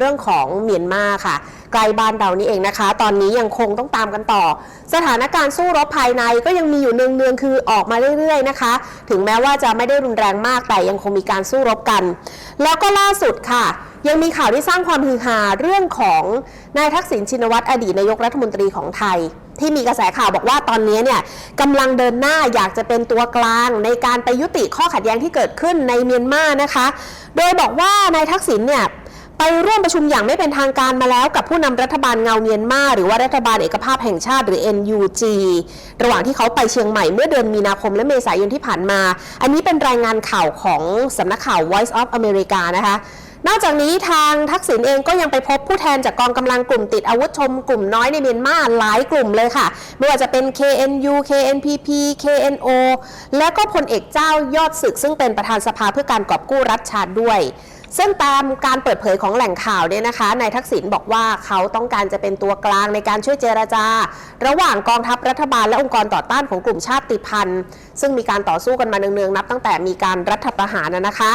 เรื่องของเมียนมาค่ะใกลบ้านเรานี่เองนะคะ ตอนนี้ยังคงต้องตามกันต่อ สถานการณ์สู้รบภายในก็ยังมีอยู่เนืองๆคือออกมาเรื่อย ๆนะคะ ถึงแม้ว่าจะไม่ได้รุนแรงมากแต่ยังคงมีการสู้รบกัน แล้วก็ล่าสุดค่ะ ยังมีข่าวที่สร้างความฮือฮาเรื่องของนายทักษิณชินวัตรอดีตนายกรัฐมนตรีของไทยที่มีกระแสข่าวบอกว่าตอนนี้เนี่ยกำลังเดินหน้าอยากจะเป็นตัวกลางในการไปยุติข้อขัดแย้งที่เกิดขึ้นในเมียนมานะคะ โดยบอกว่านายทักษิณเนี่ย ไปร่วมประชุมอย่างไม่เป็นทางการมาแล้วกับผู้นำรัฐบาลเงาเมียนมาหรือว่ารัฐบาลเอกภาพแห่งชาติหรือ NUG ระหว่างที่เขาไปเชียงใหม่เมื่อเดือนมีนาคมและเมษายนที่ผ่านมา อันนี้เป็นรายงานข่าวของสำนักข่าว Voice of America นะคะนอกจากนี้ทางทักษิณเองก็ยังไปพบผู้แทนจากกองกำลังกลุ่มติดอาวุธชมกลุ่มน้อยในเมียนมาหลายกลุ่มเลยค่ะ ไม่ว่าจะเป็น KNU KNPP KNO และก็พลเอกเจ้ายอดศึกซึ่งเป็นประธานสภาเพื่อการกอบกู้รัฐชาติด้วย ซึ่งตามการเปิดเผยของแหล่งข่าวเนี่ยนะคะนายทักษิณบอกว่าเขาต้องการจะเป็นตัวกลางในการช่วยเจรจา ระหว่างกองทัพรัฐบาลและองค์กรต่อต้านของกลุ่มชาติพันธุ์ ซึ่งมีการต่อสู้กันมาเนืองๆนับตั้งแต่มีการรัฐประหารนะนะคะ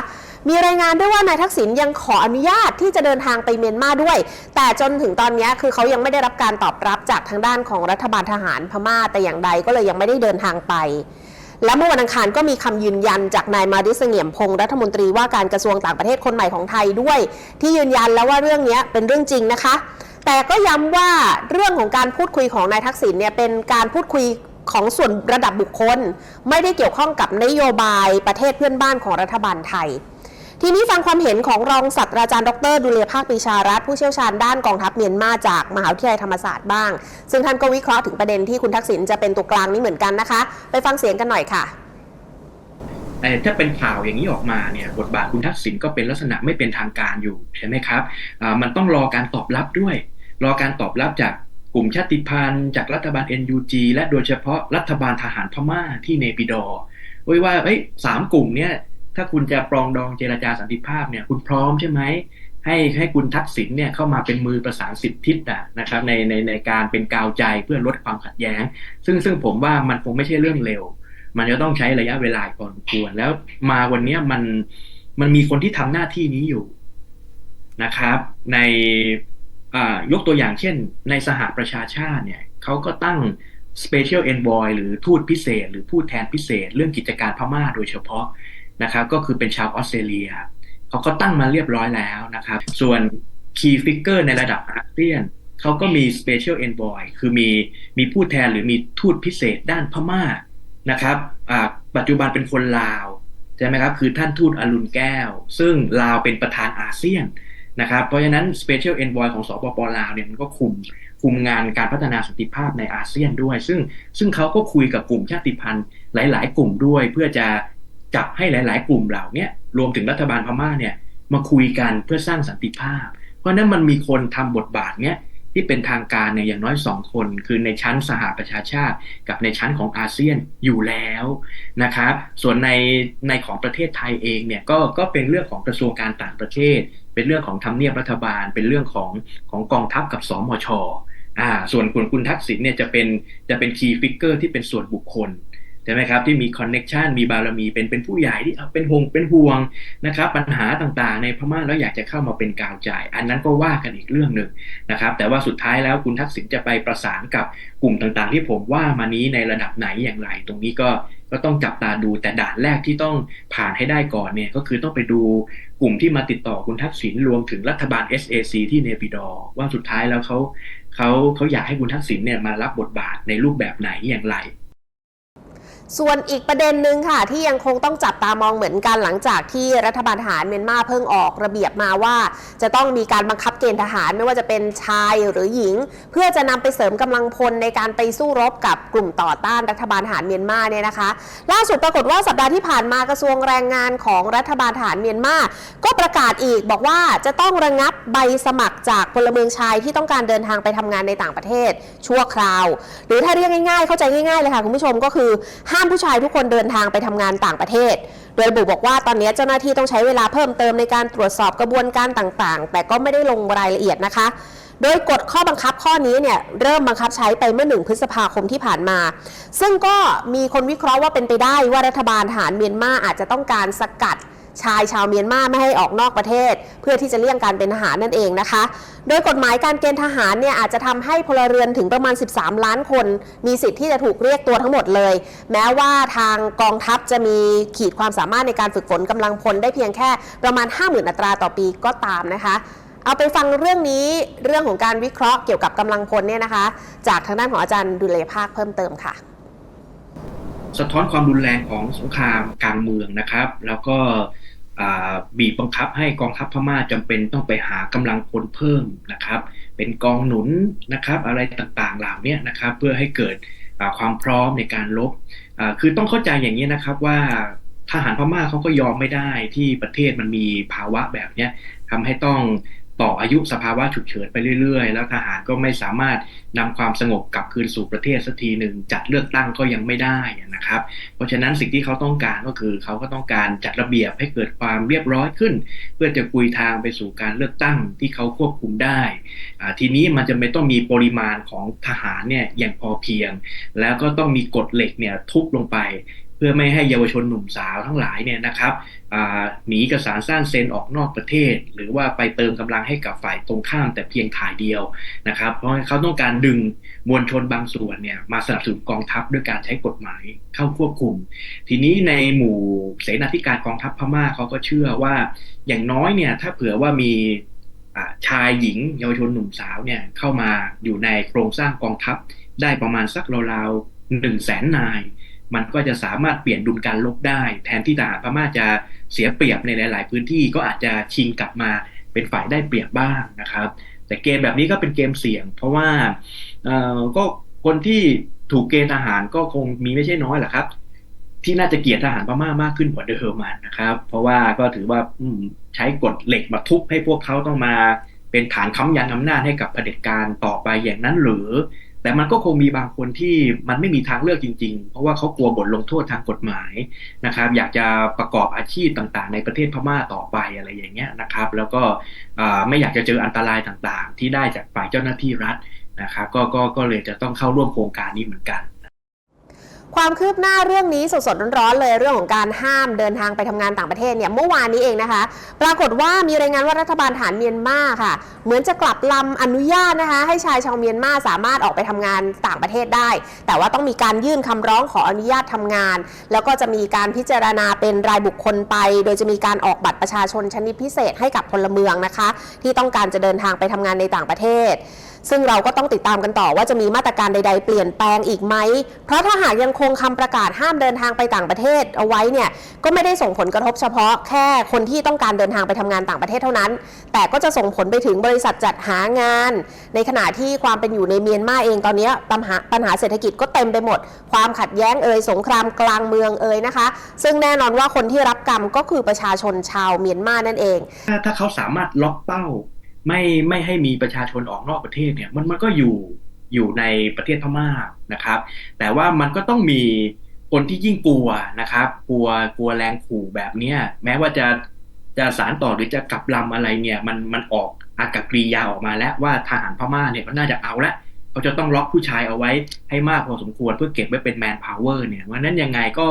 มีรายงานด้วยว่านายทักษิณยังขออนุญาตที่จะเดินทางไปเมียนมาด้วย แต่จนถึงตอนนี้คือเขายังไม่ได้รับการตอบรับจากทางด้านของรัฐบาลทหารพม่าแต่อย่างใดก็เลยยังไม่ได้เดินทางไป และเมื่อวันอังคารก็มีคำยืนยันจากนายมาดิสเงียมพงศ์รัฐมนตรีว่าการกระทรวงต่างประเทศคนใหม่ของไทยด้วย ที่ยืนยันแล้วว่าเรื่องนี้เป็นเรื่องจริงนะคะ แต่ก็ย้ำว่าเรื่องของการพูดคุยของนายทักษิณเนี่ยเป็นการพูดคุยของส่วนระดับบุคคล ไม่ได้เกี่ยวข้องกับนโยบายประเทศเพื่อนบ้านของรัฐบาลไทย ทีนี้ฟังความเห็นของรองศาสตราจารย์ดรดุลยภาคปีชารัตผู้เชี่ยวชาญด้านกองทัพเมียนมาจากมหาวิทยาลัยธรรมศาสตร์บ้าง ซึ่งท่านก็วิเคราะห์ถึงประเด็นที่คุณทักษิณจะเป็นตัวกลางนี้เหมือนกันนะคะ ไปฟังเสียงกันหน่อยค่ะถ้าเป็นข่าวอย่างนี้ออกมาเนี่ยบทบาทคุณทักษิณก็เป็นลักษณะไม่เป็นทางการอยู่ใช่ไหมครับมันต้องรอการตอบรับด้วย รอการตอบรับจากกลุ่มชาติพันธุ์จากรัฐบาล NUG และโดยเฉพาะรัฐบาลทหารพม่าที่เนปิดอว้ยว่าเอ้ยสามกลุ่มเนี่ย ถ้าคุณจะปรองดองเจรจาสันติภาพเนี่ยคุณพร้อมใช่ไหมให้ให้คุณทักษิณเนี่ยเข้ามาเป็นมือประสานสิบทิศนะครับในในในการเป็นกาวใจเพื่อลดความขัดแย้ง ซึ่งซึ่งผมว่ามันคงไม่ใช่เรื่องเร็ว มันจะต้องใช้ระยะเวลาพอสมควร แล้วมาวันนี้มันมันมีคนที่ทำหน้าที่นี้อยู่นะครับ ในอ่ายกตัวอย่างเช่น ในสหประชาชาติเนี่ยเขาก็ตั้ง Special Envoy หรือทูตพิเศษ หรือผู้แทนพิเศษ เรื่องกิจการพม่าโดยเฉพาะ นะครับ ก็คือเป็นชาวออสเตรเลียเขาก็ตั้งมาเรียบร้อยแล้วนะครับ ส่วน Key Figure ในระดับอาเซียนเขาก็มี Special Envoy คือมีมีผู้แทนหรือมีทูตพิเศษด้านพม่านะครับปัจจุบันเป็นคนลาวใช่ไหมครับ คือท่านทูตอรุณแก้ว ซึ่งลาวเป็นประธานอาเซียนนะครับ เพราะฉะนั้น Special Envoy ของสปปลาวเนี่ยมันก็คุมคุมงานการพัฒนาสันติภาพในอาเซียนด้วย ซึ่งซึ่งเขาก็คุยกับกลุ่มชาติพันธุ์หลาย ๆ กลุ่มด้วย เพื่อจะ จับให้หลาย ๆ กลุ่มเหล่านี้รวมถึงรัฐบาลพม่าเนี่ยมาคุยกันเพื่อสร้างสันติภาพ เพราะนั้นมันมีคนทำบทบาทเนี้ยที่เป็นทางการเนี่ยอย่างน้อยสองคน คือในชั้นสหประชาชาติ กับในชั้นของอาเซียนอยู่แล้วนะครับส่วนในในของประเทศไทยเองเนี่ยก็ก็เป็นเรื่องของกระทรวงการต่างประเทศ เป็นเรื่องของทำเนียบรัฐบาล เป็นเรื่องของของกองทัพกับสมชอ่าส่วนคุณคุณทักษิณเนี่ยจะเป็นจะเป็นคีย์ฟิกเกอร์ที่เป็นส่วนบุคคล ใช่ไหมครับที่มีคอนเน็ชันมีบารมีเป็นเป็นผู้ใหญ่ที่เป็นห่วงเป็นห่วงนะครับปัญหาต่างๆ ในพม่าแล้วอยากจะเข้ามาเป็นกาวใจ อันนั้นก็ว่ากันอีกเรื่องหนึ่งนะครับแต่ว่าสุดท้ายแล้วคุณทักษิณจะไปประสานกับกลุ่มต่างๆ ที่ผมว่ามานี้ในระดับไหนอย่างไร ตรงนี้ก็ก็ต้องจับตาดูแต่ด่านแรกที่ต้องผ่านให้ได้ก่อนเนี่ยก็คือต้องไปดูกลุ่มที่มาติดต่อคุณทักษิณรวมถึงรัฐบาล SAC ที่เนปิดอว่าสุดท้ายแล้วเขาเขาเขาอยากให้คุณทักษิณเนี่ยมารับบทบาทในรูปแบบไหนอย่างไร ส่วนอีกประเด็นหนึ่งค่ะ ที่ยังคงต้องจับตามองเหมือนกันหลังจากที่รัฐบาลทหารเมียนมาเพิ่งออกระเบียบมาว่า จะต้องมีการบังคับเกณฑ์ทหารไม่ว่าจะเป็นชายหรือหญิง เพื่อจะนำไปเสริมกำลังพลในการไปสู้รบกับกลุ่มต่อต้านรัฐบาลทหารเมียนมาเนี่ยนะคะ ล่าสุดปรากฏว่าสัปดาห์ที่ผ่านมากระทรวงแรงงานของรัฐบาลทหารเมียนมาก็ประกาศอีกบอกว่าจะต้องระงับใบสมัครจากพลเมืองชายที่ต้องการเดินทางไปทำงานในต่างประเทศชั่วคราว หรือถ้าเรียกง่ายๆ เข้าใจง่ายๆเลยค่ะคุณผู้ชมก็คือห้ามผู้ชายทุกคนเดินทางไปทำงานต่างประเทศ โดยบุบอกว่าตอนนี้เจ้าหน้าที่ต้องใช้เวลาเพิ่มเติมในการตรวจสอบกระบวนการต่างๆ แต่ก็ไม่ได้ลงรายละเอียดนะคะโดยกฎข้อบังคับข้อนี้เนี่ยเริ่มบังคับใช้ไปเมื่อหนึ่งพฤษภาคมที่ผ่านมา ซึ่งก็มีคนวิเคราะห์ว่าเป็นไปได้ว่ารัฐบาลทหารเมียนมาอาจจะต้องการสกัด ชายชาวเมียนมาไม่ให้ออกนอกประเทศ เพื่อที่จะเลี่ยงการเป็นทหารนั่นเองนะคะ โดยกฎหมายการเกณฑ์ทหารเนี่ยอาจจะทำให้พลเรือนถึงประมาณ 13 ล้านคน มีสิทธิ์ที่จะถูกเรียกตัวทั้งหมดเลย แม้ว่าทางกองทัพจะมีขีดความสามารถในการฝึกฝนกำลังพลได้เพียงแค่ประมาณ 50,000 อัตราต่อปีก็ตามนะคะเอาไปฟังเรื่องนี้เรื่องของการวิเคราะห์เกี่ยวกับกำลังพลเนี่ยนะคะ จากทางด้านของอาจารย์ดุลยภาคเพิ่มเติมค่ะ สะท้อนความรุนแรงของสงครามกลางเมืองนะครับ แล้วก็ บีบบังคับให้กองทัพพม่าจำเป็นต้องไปหากำลังพลเพิ่มนะครับ เป็นกองหนุนนะครับ อะไรต่างๆเหล่านี้นะครับ เพื่อให้เกิดความพร้อมในการลบคือต้องเข้าใจอย่างนี้นะครับว่าทหารพม่าเขาก็ยอมไม่ได้ที่ประเทศมันมีภาวะแบบนี้ทำให้ต้อง ต่ออายุสภาวะฉุกเฉินไปเรื่อยๆ แล้วทหารก็ไม่สามารถนำความสงบกลับคืนสู่ประเทศสักทีหนึ่งจัดเลือกตั้งก็ยังไม่ได้นะครับ เพราะฉะนั้นสิ่งที่เขาต้องการก็คือเขาก็ต้องการจัดระเบียบให้เกิดความเรียบร้อยขึ้น เพื่อจะกุยทางไปสู่การเลือกตั้งที่เขาควบคุมได้ทีนี้มันจะไม่ต้องมีปริมาณของทหารเนี่ยอย่างพอเพียง แล้วก็ต้องมีกฎเหล็กเนี่ยทุบลงไป เพื่อไม่ให้เยาวชนหนุ่มสาวทั้งหลายเนี่ยนะครับหนีเอกสารสร้างเซนออกนอกประเทศ หรือว่าไปเติมกำลังให้กับฝ่ายตรงข้ามแต่เพียงถ่ายเดียวนะครับ เพราะเขาต้องการดึงมวลชนบางส่วนเนี่ยมาสนับสนุนกองทัพด้วยการใช้กฎหมายเข้าควบคุม ทีนี้ในหมู่เสนาธิการกองทัพพม่าเขาก็เชื่อว่าอย่างน้อยเนี่ยถ้าเผื่อว่ามีชายหญิงเยาวชนหนุ่มสาวเนี่ยเข้ามาอยู่ในโครงสร้างกองทัพได้ประมาณสักราวๆหนึ่งแสนนาย มันก็จะสามารถเปลี่ยนดุลการลบได้ แทนที่ทหารพม่าจะเสียเปรียบในหลาย ๆ พื้นที่ก็อาจจะชิงกลับมาเป็นฝ่ายได้เปรียบบ้างนะครับ แต่เกมแบบนี้ก็เป็นเกมเสี่ยง เพราะว่าก็คนที่ถูกเกณฑ์ทหารก็คงมีไม่ใช่น้อยแหละครับ ที่น่าจะเกลียดทหารพม่ามากขึ้นกว่าเดิมนะครับ เพราะว่าก็ถือว่าใช้กฎเหล็กมาทุบให้พวกเขาต้องมาเป็นฐานค้ำยันอำนาจให้กับเผด็จการต่อไปอย่างนั้นหรือ แต่มันก็คงมีบางคนที่มันไม่มีทางเลือกจริง ๆ เพราะว่าเขากลัวบทลงโทษทางกฎหมายนะครับ อยากจะประกอบอาชีพต่างๆ ในประเทศพม่าต่อไปอะไรอย่างเงี้ยนะครับ แล้วก็ไม่อยากจะเจออันตรายต่างๆ ที่ได้จากฝ่ายเจ้าหน้าที่รัฐนะครับ ก็ก็ก็เลยจะต้องเข้าร่วมโครงการนี้เหมือนกัน ความคืบหน้าเรื่องนี้สดๆร้อนๆเลยเรื่องของการห้ามเดินทางไปทำงานต่างประเทศเนี่ยเมื่อวานนี้เองนะคะ ปรากฏว่ามีรายงานว่ารัฐบาลฐานเมียนมาค่ะ เหมือนจะกลับลำอนุญาตนะคะ ให้ชายชาวเมียนมาสามารถออกไปทำงานต่างประเทศได้ แต่ว่าต้องมีการยื่นคำร้องขออนุญาตทำงาน แล้วก็จะมีการพิจารณาเป็นรายบุคคลไป โดยจะมีการออกบัตรประชาชนชนิดพิเศษให้กับพลเมืองนะคะ ที่ต้องการจะเดินทางไปทำงานในต่างประเทศ ซึ่งเราก็ต้องติดตามกันต่อว่าจะมีมาตรการใด ๆ เปลี่ยนแปลงอีกไหม เพราะถ้าหากยังคงคำประกาศห้ามเดินทางไปต่างประเทศเอาไว้เนี่ยก็ไม่ได้ส่งผลกระทบเฉพาะแค่คนที่ต้องการเดินทางไปทำงานต่างประเทศเท่านั้น แต่ก็จะส่งผลไปถึงบริษัทจัดหางาน ในขณะที่ความเป็นอยู่ในเมียนมาเองตอนนี้ปัญหาปัญหาเศรษฐกิจก็เต็มไปหมด ความขัดแย้งเอ่ยสงครามกลางเมืองเอ่ยนะคะ ซึ่งแน่นอนว่าคนที่รับกรรมก็คือประชาชนชาวเมียนมานั่นเอง ถ้าถ้าเขาสามารถล็อกเป้า ไม่ไม่ให้มีประชาชนออกนอกประเทศเนี่ยมันมันก็อยู่อยู่ในประเทศพม่านะครับ แต่ว่ามันก็ต้องมีคนที่ยิ่งกลัวนะครับ กลัวกลัวแรงขู่แบบเนี้ยแม้ว่าจะจะสารต่อหรือจะกลับลำอะไรเนี่ยมันมันออกอากับกริยาออกมาแล้วว่าทหารพม่าเนี่ยก็น่าจะเอาละเขาจะต้องล็อกผู้ชายเอาไว้ให้มากพอสมควรเพื่อเก็บไว้เป็นแมนพาวเวอร์เนี่ยวันนั้นยังไงก็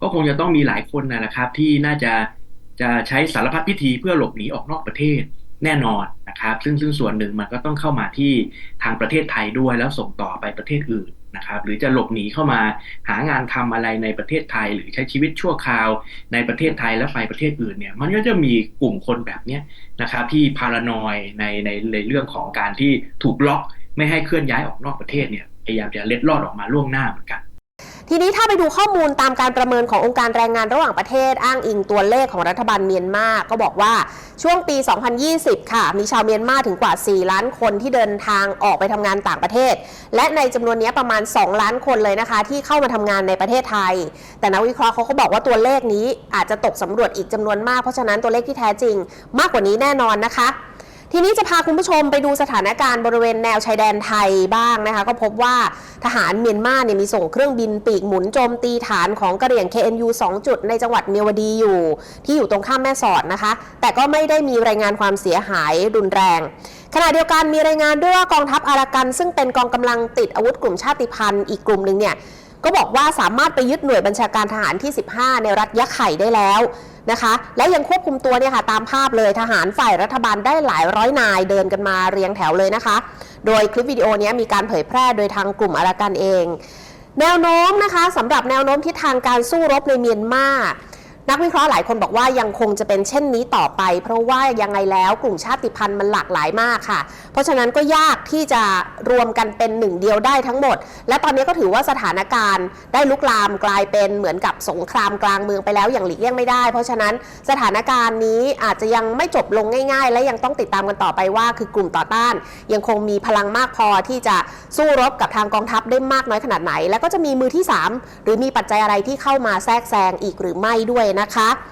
ก็คงจะต้องมีหลายคนนะครับ ที่น่าจะจะใช้สารพัดพิธีเพื่อหลบหนีออกนอกประเทศแน่นอน นะครับ ซึ่งซึ่งส่วนหนึ่งมันก็ต้องเข้ามาที่ทางประเทศไทยด้วยแล้วส่งต่อไปประเทศอื่นนะครับ หรือจะหลบหนีเข้ามาหางานทำอะไรในประเทศไทย หรือใช้ชีวิตชั่วคราวในประเทศไทยแล้วไปประเทศอื่นเนี่ย มันก็จะมีกลุ่มคนแบบเนี้ยนะครับ ที่พารานอยในในในเรื่องของการที่ถูกล็อก ไม่ให้เคลื่อนย้ายออกนอกประเทศเนี่ยพยายามจะเล็ดลอดออกมาล่วงหน้าเหมือนกัน ทีนี้ถ้าไปดูข้อมูลตามการประเมินขององค์การแรงงานระหว่างประเทศอ้างอิงตัวเลขของรัฐบาลเมียนมาก็บอกว่าช่วงปี 2020 ค่ะ มีชาวเมียนมาถึงกว่า 4 ล้านคนที่เดินทางออกไปทำงานต่างประเทศ และในจำนวนนี้ประมาณ 2 ล้านคนเลยนะคะ ที่เข้ามาทำงานในประเทศไทย แต่นักวิเคราะห์เขาก็บอกว่าตัวเลขนี้อาจจะตกสำรวจอีกจำนวนมากเพราะฉะนั้นตัวเลขที่แท้จริง มากกว่านี้แน่นอนนะคะ ทีนี้จะพาคุณผู้ชมไปดูสถานการณ์บริเวณแนวชายแดนไทยบ้างนะคะ ก็พบว่าทหารเมียนมาเนี่ยมีส่งเครื่องบินปีกหมุนโจมตีฐานของกระเหรี่ยง KNU 2 จุดในจังหวัดเมียวดีอยู่ ที่อยู่ตรงข้ามแม่สอดนะคะ แต่ก็ไม่ได้มีรายงานความเสียหายรุนแรง ขณะเดียวกันมีรายงานด้วยว่ากองทัพอารากัน ซึ่งเป็นกองกำลังติดอาวุธกลุ่มชาติพันธุ์อีกกลุ่มหนึ่งเนี่ยก็บอกว่าสามารถไปยึดหน่วยบัญชาการทหารที่ 15 ในรัฐยะไข่ได้แล้ว นะคะ และยังควบคุมตัวเนี่ยค่ะตามภาพเลยทหารฝ่ายรัฐบาลได้หลายร้อยนายเดินกันมาเรียงแถวเลยนะคะ โดยคลิปวิดีโอนี้มีการเผยแพร่โดยทางกลุ่มอารากันเอง แนวโน้มนะคะสำหรับแนวโน้มทิศทางการสู้รบในเมียนมา นักวิเคราะห์หลายคนบอกว่ายังคงจะเป็นเช่นนี้ต่อไป เพราะว่ายังไงแล้วกลุ่มชาติพันธุ์มันหลากหลายมากค่ะ เพราะฉะนั้นก็ยากที่จะรวมกันเป็นหนึ่งเดียวได้ทั้งหมด และตอนนี้ก็ถือว่าสถานการณ์ได้ลุกลามกลายเป็นเหมือนกับสงครามกลางเมืองไปแล้วอย่างหลีกเลี่ยงไม่ได้ เพราะฉะนั้นสถานการณ์นี้อาจจะยังไม่จบลงง่าย ๆ และยังต้องติดตามกันต่อไปว่า คือกลุ่มต่อต้าน ยังคงมีพลังมากพอที่จะสู้รบกับทางกองทัพได้มากน้อยขนาดไหน แล้วก็จะมีมือที่สามหรือมีปัจจัยอะไรที่เข้ามาแทรกแซงอีกหรือไม่ด้วยนะคะ